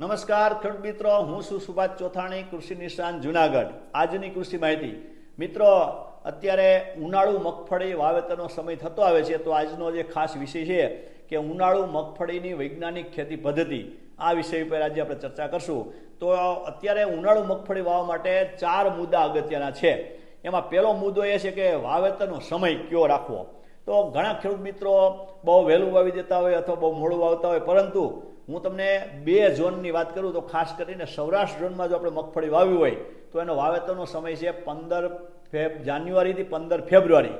નમસ્કાર ખેડૂત મિત્રો, હું છું સુભાષ ચોથાણી, કૃષિ નિષ્ણાંત, જુનાગઢ. આજની કૃષિ માહિતી. મિત્રો, અત્યારે ઉનાળુ મગફળી વાવેતરનો સમય થતો આવે છે, તો આજનો જે ખાસ વિષય છે કે ઉનાળુ મગફળીની વૈજ્ઞાનિક ખેતી પદ્ધતિ, આ વિષય ઉપર આજે આપણે ચર્ચા કરશું. તો અત્યારે ઉનાળુ મગફળી વાવવા માટે ચાર મુદ્દા અગત્યના છે. એમાં પહેલો મુદ્દો એ છે કે વાવેતરનો સમય કયો રાખવો? તો ઘણા ખેડૂત મિત્રો બહુ વહેલું વાવી દેતા હોય અથવા બહુ મોડું વાવતા હોય. પરંતુ હું તમને બે ઝોનની વાત કરું તો ખાસ કરીને સૌરાષ્ટ્ર ઝોનમાં જો આપણે મગફળી વાવી હોય, તો એનો વાવેતરનો સમય છે પંદર ફેબ, જાન્યુઆરીથી પંદર ફેબ્રુઆરી.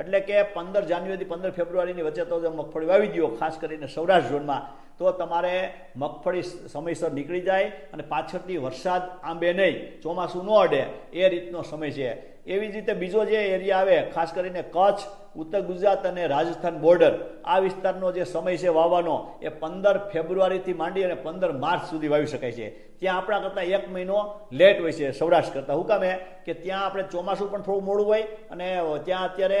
એટલે કે પંદર જાન્યુઆરીથી પંદર ફેબ્રુઆરીની વચ્ચે તો જો મગફળી વાવી દો ખાસ કરીને સૌરાષ્ટ્ર ઝોનમાં, તો તમારે મગફળી સમયસર નીકળી જાય અને પાછળથી વરસાદ આંબે નહીં, ચોમાસું ન અડે, એ રીતનો સમય છે. એવી જ રીતે બીજો જે એરિયા આવે, ખાસ કરીને કચ્છ, ઉત્તર ગુજરાત અને રાજસ્થાન બોર્ડર આ વિસ્તારનો જે સમય છે વાવવાનો, એ પંદર ફેબ્રુઆરીથી માંડી અને પંદર માર્ચ સુધી વાવી શકાય છે. ત્યાં આપણા કરતાં એક મહિનો લેટ હોય છે સૌરાષ્ટ્ર કરતાં. હું કામે કે ત્યાં આપણે ચોમાસું પણ થોડું મોડું હોય અને ત્યાં અત્યારે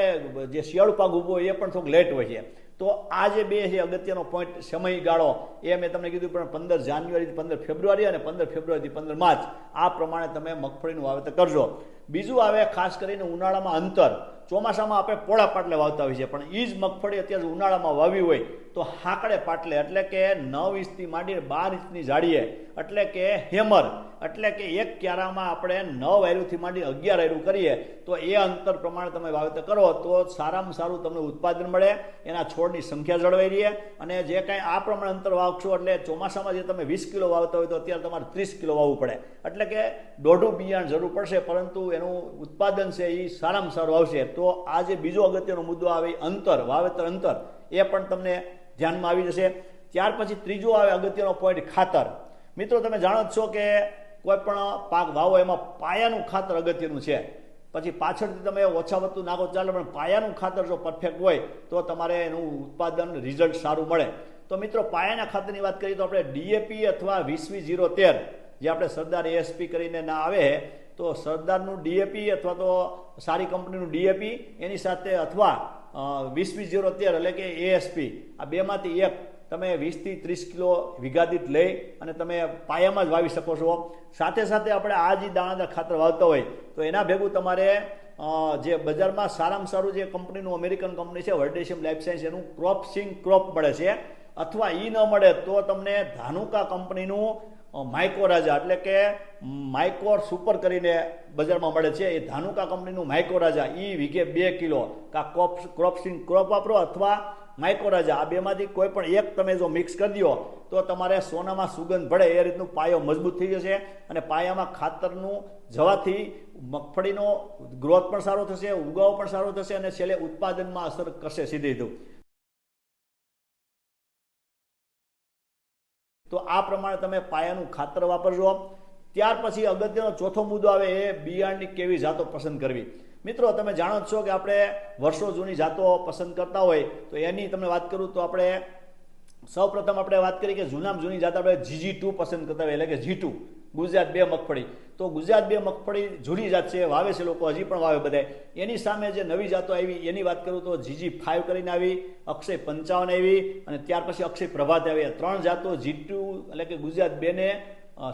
જે શિયાળુ પાક ઊભો હોય એ પણ થોડુંક લેટ હોય છે. તો આ જે બે છે અગત્યનો પોઈન્ટ સમયગાળો, એ મેં તમને કીધું પણ પંદર જાન્યુઆરીથી પંદર ફેબ્રુઆરી અને પંદર ફેબ્રુઆરીથી પંદર માર્ચ, આ પ્રમાણે તમે મગફળીનું વાવેતર કરજો. બીજું આવે ખાસ કરીને ઉનાળામાં અંતર. ચોમાસામાં આપણે પોળા પાટલે વાવતા હોય છે પણ એ જ મગફળી અત્યારે ઉનાળામાં વાવી હોય, તો હાંકડે પાટલે, એટલે કે નવ ઇંચથી માંડીને બાર ઇંચની જાડીએ એટલે કે હેમર, એટલે કે એક ક્યારામાં આપણે નવ આયરુથી માંડી અગિયાર આયરું કરીએ, તો એ અંતર પ્રમાણે તમે વાવેતર કરો, તો સારામાં સારું તમને ઉત્પાદન મળે, એના છોડની સંખ્યા જળવાઈ રહે, અને જે કાંઈ આ પ્રમાણે અંતર વાવશો, એટલે ચોમાસામાં જે તમે વીસ કિલો વાવતા હોય, તો અત્યારે તમારે ત્રીસ કિલો વાવવું પડે. એટલે કે દોઢું બિયાણ જરૂર પડશે, પરંતુ એનું ઉત્પાદન છે એ સારામાં સારું આવશે. તો આ જે બીજો અગત્યનો મુદ્દો આવે અંતર, વાવેતર અંતર, એ પણ તમને ધ્યાનમાં આવી જશે. ત્યાર પછી ત્રીજો આવે અગત્યનો પોઈન્ટ ખાતર. મિત્રો, તમે જાણો છો કે કોઈ પણ પાક વાવો એમાં પાયાનું ખાતર અગત્યનું છે. પછી પાછળથી તમે ઓછા વધતું નાખો ચાલે, પણ પાયાનું ખાતર જો પરફેક્ટ હોય તો તમારે એનું ઉત્પાદન રિઝલ્ટ સારું મળે. તો મિત્રો, પાયાના ખાતરની વાત કરીએ તો આપણે ડીએપી અથવા વીસવી જીરો તેર, જે આપણે સરદાર એએસપી કરીને ના આવે તો સરદારનું ડીએપી અથવા તો સારી કંપનીનું ડીએપી, એની સાથે અથવા વીસ વીસ જીરો તેર એટલે કે એએસપી. આ બેમાંથી એક તમે વીસથી ત્રીસ કિલો વિઘાદિત લઈ અને તમે પાયામાં જ વાવી શકો છો. સાથે સાથે આપણે આ જે દાણાદાર ખાતર વાવતા હોય, તો એના ભેગું તમારે જે બજારમાં સારામાં સારું જે કંપનીનું અમેરિકન કંપની છે વર્ડેશિયમ લાઈફ સાયન્સ, એનું ક્રોપ સિંગ ક્રોપ મળે છે. અથવા એ ન મળે તો તમને ધાનુકા કંપનીનું માઇકોરાજા એટલે કે માઇકોર સુપર કરીને બજારમાં મળે છે. એ ધાનુકા કંપનીનું માઇકોરાજા એ વીઘે બે કિલો. કા ક્રોપ ક્રોપસિંગ ક્રોપ વાપરો અથવા માઇકોરાજા આ બેમાંથી કોઈ પણ એક તમે જો મિક્સ કરી દો, તો તમારે સોનામાં સુગંધ ભળે. એ રીતનું પાયો મજબૂત થઈ જશે અને પાયામાં ખાતરનું જવાથી મગફળીનો ગ્રોથ પણ સારો થશે, ઉગાવ પણ સારો થશે અને છેલ્લે ઉત્પાદનમાં અસર કરશે સીધી. તો આ પ્રમાણે તમે પાયાનું ખાતર વાપરજો. ત્યાર પછી અગત્યનો ચોથો મુદ્દો આવે એ બિયારણની કેવી જાતો પસંદ કરવી. મિત્રો, તમે જાણો જ છો કે આપણે વર્ષો જૂની જાતો પસંદ કરતા હોય, તો એની તમને વાત કરું તો આપણે સૌપ્રથમ આપણે વાત કરીએ કે જૂનામાં જૂની જાત આપણે જીજી ટુ પસંદ કરતા હોય, એટલે કે જી ટુ ગુજરાત બે મગફળી. તો ગુજરાત બે મગફળી જૂની જાત છે, વાવે છે લોકો, હજી પણ વાવે બધા એની સામે જે નવી જાતો આવી, એની વાત કરું તો જીજી ફાઇવ કરીને આવી, અક્ષય પંચાવન આવી, અને ત્યાર પછી અક્ષય પ્રભાત આવી. ત્રણ જાતો જી ટુ એટલે કે ગુજરાત બેને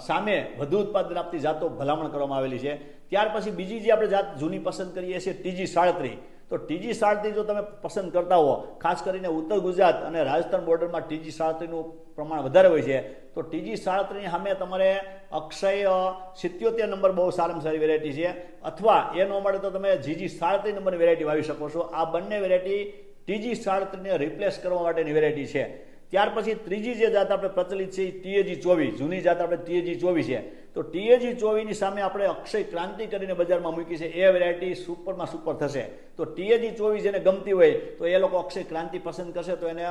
સામે વધુ ઉત્પાદન આપતી જાતો ભલામણ કરવામાં આવેલી છે. ત્યાર પછી બીજી જે આપણે જાત જૂની પસંદ કરીએ છીએ ટીજી સાડત્રીસ તો ટીજી સાડત્રીસ જો તમે પસંદ કરતા હો, ખાસ કરીને ઉત્તર ગુજરાત અને રાજસ્થાન બોર્ડરમાં ટીજી સાડત્રીસનું પ્રમાણ વધારે હોય છે, તો ટીજી સાડત્રીસની સામે તમારે અક્ષય, સિત્યોતેર નંબર બહુ સારામાં સારી વેરાયટી છે, અથવા એ ન મળે તો તમે જીજી સાડત્રીસ નંબરની વેરાયટી વાવી શકો છો. આ બંને વેરાયટી ટીજી સાડત્રીસને રિપ્લેસ કરવા માટેની વેરાયટી છે. ત્યાર પછી ત્રીજી જે જાત આપણે પ્રચલિત છે ટીએજી ચોવીસ, જૂની જાત આપણે ટીએજી ચોવીસ છે. તો ટીએજી ચોવીની સામે આપણે અક્ષય ક્રાંતિ કરીને બજારમાં મૂકી છે. એ વેરાયટી સુપરમાં સુપર થશે. તો ટીએજી ચોવીસ જેને ગમતી હોય તો એ લોકો અક્ષય ક્રાંતિ પસંદ કરશે તો એને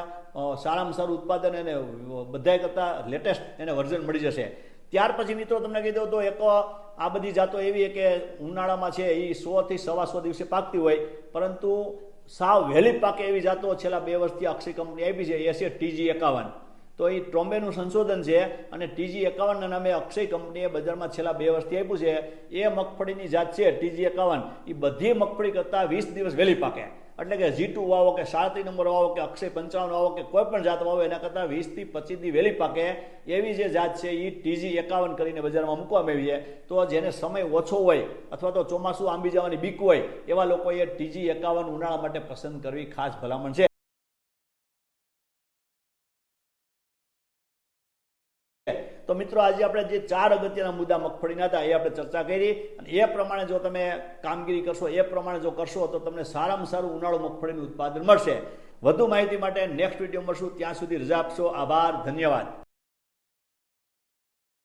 સારામાં સારું ઉત્પાદન એને બધાય કરતાં લેટેસ્ટ એને વર્ઝન મળી જશે. ત્યાર પછી મિત્રો તમને કહી દઉં તો એક, આ બધી જાતો એવી કે ઉનાળામાં છે એ સોથી સવા સો દિવસે પાકતી હોય. પરંતુ સાવ વહેલી પાકે એવી જાતો છેલ્લા બે વર્ષથી અક્ષય કંપની આપી છે. એ છે ટીજી એકાવન. તો એ ટ્રોમ્બેનું સંશોધન છે અને ટીજી એકાવનના નામે અક્ષય કંપનીએ બજારમાં છેલ્લા બે વર્ષથી આપ્યું છે. એ મગફળીની જાત છે ટીજી એકાવન. એ બધી મગફળી કરતાં વીસ દિવસ વહેલી પાકે. એટલે કે જી ટુ વાવો કે સાડત્રીસ નંબર વાવો કે અક્ષય પંચાવન વાવો કે કોઈ પણ જાત વાવો એના કરતાં વીસથી પચીસથી વહેલી પાકે. એવી જે જાત છે એ ટીજી એકાવન કરીને બજારમાં મૂકવામાં આવી છે. તો જેને સમય ઓછો હોય અથવા તો ચોમાસું આંબી જવાની બીક હોય એવા લોકોએ ટીજી એકાવન ઉનાળા માટે પસંદ કરવી ખાસ ભલામણ છે. તો મિત્રો, આજે આપણે જે ચાર અગત્યના મુદ્દા મગફળીના હતા, એ આપણે ચર્ચા કરી. અને એ પ્રમાણે જો તમે કામગીરી કરશો, એ પ્રમાણે જો કરશો, તો તમને સારામાં સારું ઉનાળુ મગફળીનું ઉત્પાદન મળશે. વધુ માહિતી માટે નેક્સ્ટ વીડિયો મળશું. ત્યાં સુધી રજા આપશો. આભાર. ધન્યવાદ.